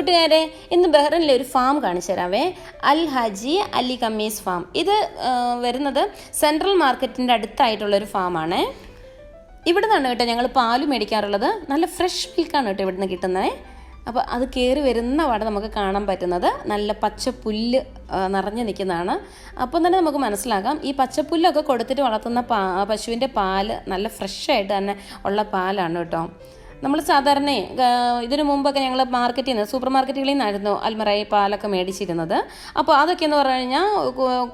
കൂട്ടുകാരെ ഇന്ന് ബഹ്റിനിലെ ഒരു ഫാം കാണിച്ചു തരാവേ. അൽ ഹജി അലി കമ്മീസ് ഫാം ഇത് വരുന്നത് സെൻട്രൽ മാർക്കറ്റിന്റെ അടുത്തായിട്ടുള്ളൊരു ഫാമാണ് ഇവിടെ നിന്നാണ് കേട്ടോ ഞങ്ങൾ പാൽ മേടിക്കാറുള്ളത്. നല്ല ഫ്രഷ് മിൽക്കാണ് കേട്ടോ ഇവിടുന്ന് കിട്ടുന്നത് അപ്പോൾ അത് കയറി വരുന്ന അവിടെ നമുക്ക് കാണാൻ പറ്റുന്നത്. നല്ല പച്ച പുല്ല് നിറഞ്ഞു നിൽക്കുന്നതാണ്. അപ്പം തന്നെ നമുക്ക് മനസ്സിലാക്കാം ഈ പച്ചപ്പുല്ലൊക്കെ കൊടുത്തിട്ട് വളർത്തുന്ന പാ പശുവിന്റെ പാൽ നല്ല ഫ്രഷായിട്ട് തന്നെ ഉള്ള പാലാണ് കേട്ടോ. നമ്മൾ സാധാരണ ഇതിനു മുമ്പൊക്കെ ഞങ്ങൾ മാർക്കറ്റിൽ നിന്ന് സൂപ്പർ മാർക്കറ്റുകളിൽ നിന്നായിരുന്നു അൽമറായി പാലൊക്കെ മേടിച്ചിരുന്നത്. അപ്പോൾ അതൊക്കെ എന്ന് പറഞ്ഞു കഴിഞ്ഞാൽ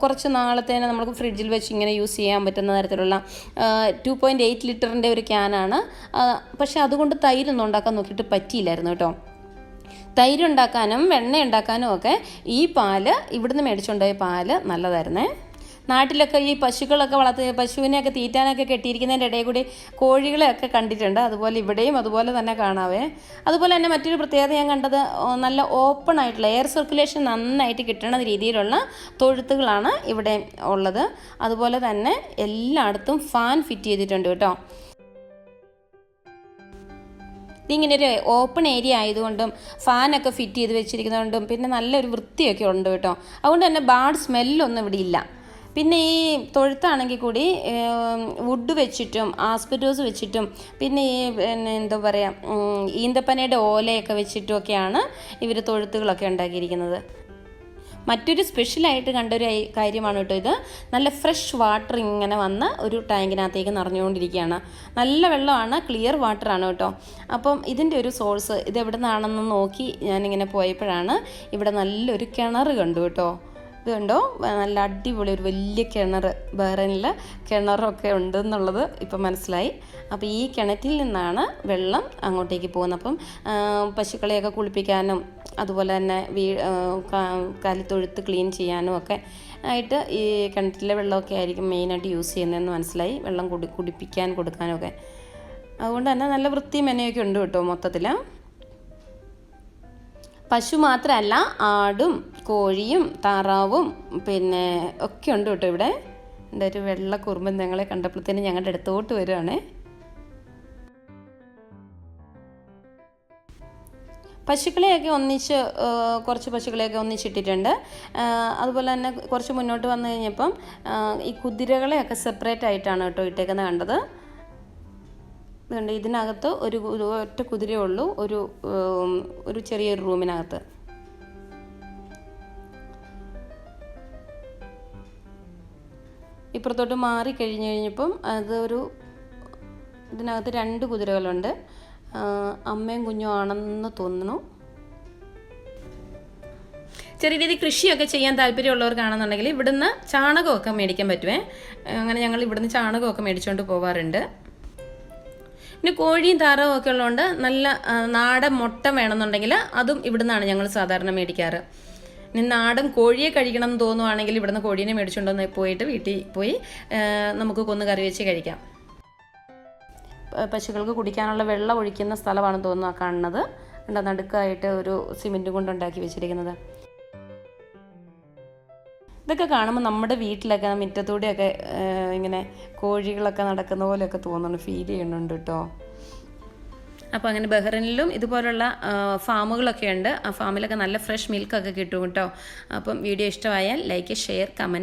കുറച്ച് നാളത്തേന് നമുക്ക് ഫ്രിഡ്ജിൽ വെച്ച് ഇങ്ങനെ യൂസ് ചെയ്യാൻ പറ്റുന്ന തരത്തിലുള്ള ടു പോയിന്റ് എയ്റ്റ് ലിറ്ററിന്റെ ഒരു ക്യാനാണ്. പക്ഷേ അതുകൊണ്ട് തൈരൊന്നും ഉണ്ടാക്കാൻ നോക്കിയിട്ട് പറ്റിയില്ലായിരുന്നു കേട്ടോ. തൈരുണ്ടാക്കാനും വെണ്ണ ഉണ്ടാക്കാനും ഒക്കെ ഈ പാൽ ഇവിടുന്ന് മേടിച്ചുകൊണ്ടുപോയ പാൽ നല്ലതായിരുന്നേ. നാട്ടിലൊക്കെ ഈ പശുക്കളൊക്കെ വളർത്തി പശുവിനെയൊക്കെ തീറ്റാനൊക്കെ കെട്ടിയിരിക്കുന്നതിന്റെ ഇടയിൽ കൂടി കോഴികളെയൊക്കെ കണ്ടിട്ടുണ്ട്. അതുപോലെ ഇവിടെയും അതുപോലെ തന്നെ കാണാവേ. അതുപോലെ തന്നെ മറ്റൊരു പ്രത്യേകത ഞാൻ കണ്ടത് നല്ല ഓപ്പൺ ആയിട്ടുള്ള എയർ സർക്കുലേഷൻ നന്നായിട്ട് കിട്ടുന്ന രീതിയിലുള്ള തൊഴുത്തുകളാണ് ഇവിടെ ഉള്ളത്. അതുപോലെ തന്നെ എല്ലായിടത്തും ഫാൻ ഫിറ്റ് ചെയ്തിട്ടുണ്ട് കേട്ടോ. ഇതിങ്ങനൊരു ഓപ്പൺ ഏരിയ ആയതുകൊണ്ടും ഫാനൊക്കെ ഫിറ്റ് ചെയ്ത് വെച്ചിരിക്കുന്നതുകൊണ്ടും പിന്നെ നല്ലൊരു വൃത്തിയൊക്കെ ഉണ്ട് കേട്ടോ. അതുകൊണ്ട് തന്നെ ബാഡ് സ്മെല്ലൊന്നും ഇവിടെ ഇല്ല. പിന്നെ ഈ തൊഴുത്താണെങ്കിൽ കൂടി വുഡ് വെച്ചിട്ടും ആസ്പെറ്റോസ് വെച്ചിട്ടും പിന്നെ ഈ പിന്നെ എന്താ പറയുക ഈന്തപ്പനയുടെ ഓലയൊക്കെ വെച്ചിട്ടും ഒക്കെയാണ് ഇവർ തൊഴുത്തുകളൊക്കെ ഉണ്ടാക്കിയിരിക്കുന്നത്. മറ്റൊരു സ്പെഷ്യലായിട്ട് കണ്ടൊരു കാര്യമാണ് കേട്ടോ ഇത്. നല്ല ഫ്രഷ് വാട്ടർ ഇങ്ങനെ വന്ന് ഒരു ടാങ്കിനകത്തേക്ക് നിറഞ്ഞുകൊണ്ടിരിക്കുകയാണ്. നല്ല വെള്ളമാണ് ക്ലിയർ വാട്ടറാണ് കേട്ടോ. അപ്പം ഇതിന്റെ ഒരു സോഴ്സ് ഇത് എവിടെ നിന്നാണെന്ന് നോക്കി ഞാനിങ്ങനെ പോയപ്പോഴാണ് ഇവിടെ നല്ലൊരു കിണർ കണ്ടു കേട്ടോ. ഇത് കണ്ടോ നല്ല അടിപൊളി ഒരു വലിയ കിണർ ബഹ്റൈനിൽ കിണറൊക്കെ ഉണ്ട് എന്നുള്ളത് ഇപ്പം മനസ്സിലായി. അപ്പോൾ ഈ കിണറ്റിൽ നിന്നാണ് വെള്ളം അങ്ങോട്ടേക്ക് പോകുന്നത്. അപ്പം പശുക്കളെയൊക്കെ കുളിപ്പിക്കാനും അതുപോലെ തന്നെ വീ കാലിത്തൊഴുത്ത് ക്ലീൻ ചെയ്യാനും ഒക്കെ ആയിട്ട് ഈ കിണറ്റിലെ വെള്ളമൊക്കെ ആയിരിക്കും മെയിനായിട്ട് യൂസ് ചെയ്യുന്നതെന്ന് മനസ്സിലായി. വെള്ളം കുടി കുടിപ്പിക്കാൻ കൊടുക്കാനൊക്കെ. അതുകൊണ്ട് തന്നെ നല്ല വൃത്തി മെനയൊക്കെ ഉണ്ട് കേട്ടോ മൊത്തത്തിൽ പശു മാത്രമല്ല ആടും കോഴിയും താറാവും പിന്നെ ഒക്കെ ഉണ്ട് കേട്ടോ ഇവിടെ. എന്റെ ഒരു വെള്ള കുറുമ്പൻ ഞങ്ങളെ കണ്ടപ്പോഴത്തേനും ഞങ്ങളുടെ അടുത്തോട്ട് വരുവാണ്. പശുക്കളെയൊക്കെ ഒന്നിച്ച് കുറച്ച് പശുക്കളെയൊക്കെ ഒന്നിച്ചിട്ടിട്ടുണ്ട്. അതുപോലെ തന്നെ കുറച്ച് മുന്നോട്ട് വന്നു കഴിഞ്ഞപ്പം ഈ കുതിരകളെയൊക്കെ സെപ്പറേറ്റ് ആയിട്ടാണ് കേട്ടോ ഇട്ടേക്കുന്നത് കണ്ടത്. ഇതുണ്ട് ഇതിനകത്ത് ഒരു ഒറ്റ കുതിരയേ ഉള്ളൂ ഒരു ഒരു ചെറിയൊരു റൂമിനകത്ത് ഇപ്പുറത്തോട്ട് മാറി കഴിഞ്ഞ് കഴിഞ്ഞപ്പം അതൊരു ഇതിനകത്ത് രണ്ട് കുതിരകളുണ്ട്. അമ്മയും കുഞ്ഞും ആണെന്ന് തോന്നുന്നു. ചെറിയ രീതിയിൽ കൃഷിയൊക്കെ ചെയ്യാൻ താല്പര്യമുള്ളവർക്കാണെന്നുണ്ടെങ്കിൽ ഇവിടുന്ന് ചാണകമൊക്കെ മേടിക്കാൻ പറ്റുമേ അങ്ങനെ ഞങ്ങൾ ഇവിടുന്ന് ചാണകമൊക്കെ മേടിച്ചുകൊണ്ട് പോവാറുണ്ട്. പിന്നെ കോഴിയും താറാവും ഒക്കെ ഉള്ളതുകൊണ്ട് നല്ല നാടൻ മുട്ട വേണമെന്നുണ്ടെങ്കിൽ അതും ഇവിടുന്നാണ് ഞങ്ങൾ സാധാരണ മേടിക്കാറ്. നാടൻ കോഴിയെ കഴിക്കണം എന്ന് തോന്നുവാണെങ്കിൽ ഇവിടുന്ന് കോഴീനെ മേടിച്ചുകൊണ്ടുവന്ന് പോയിട്ട് വീട്ടിൽ പോയി നമുക്ക് കൊന്ന് കറി വെച്ച് കഴിക്കാം. പശുക്കൾക്ക് കുടിക്കാനുള്ള വെള്ളം ഒഴിക്കുന്ന തോന്നുന്നു ആ കാണുന്നത്. കണ്ടോ നടുക്കായിട്ട് ഒരു സിമെന്റും കൊണ്ട് ഉണ്ടാക്കി വെച്ചിരിക്കുന്നത്. ഇതൊക്കെ കാണുമ്പോൾ നമ്മുടെ വീട്ടിലൊക്കെ മുറ്റത്തൂടെയൊക്കെ ഇങ്ങനെ കോഴികളൊക്കെ നടക്കുന്ന പോലെയൊക്കെ തോന്നുന്നു ഫീൽ ചെയ്യുന്നുണ്ട് കേട്ടോ. അപ്പോൾ അങ്ങനെ ബഹ്റിനിലും ഇതുപോലുള്ള ഫാമുകളൊക്കെ ഉണ്ട്. ആ ഫാമിലൊക്കെ നല്ല ഫ്രഷ് മിൽക്കൊക്കെ കിട്ടും കേട്ടോ. അപ്പം വീഡിയോ ഇഷ്ടമായാൽ ലൈക്ക് ഷെയർ കമന്റ്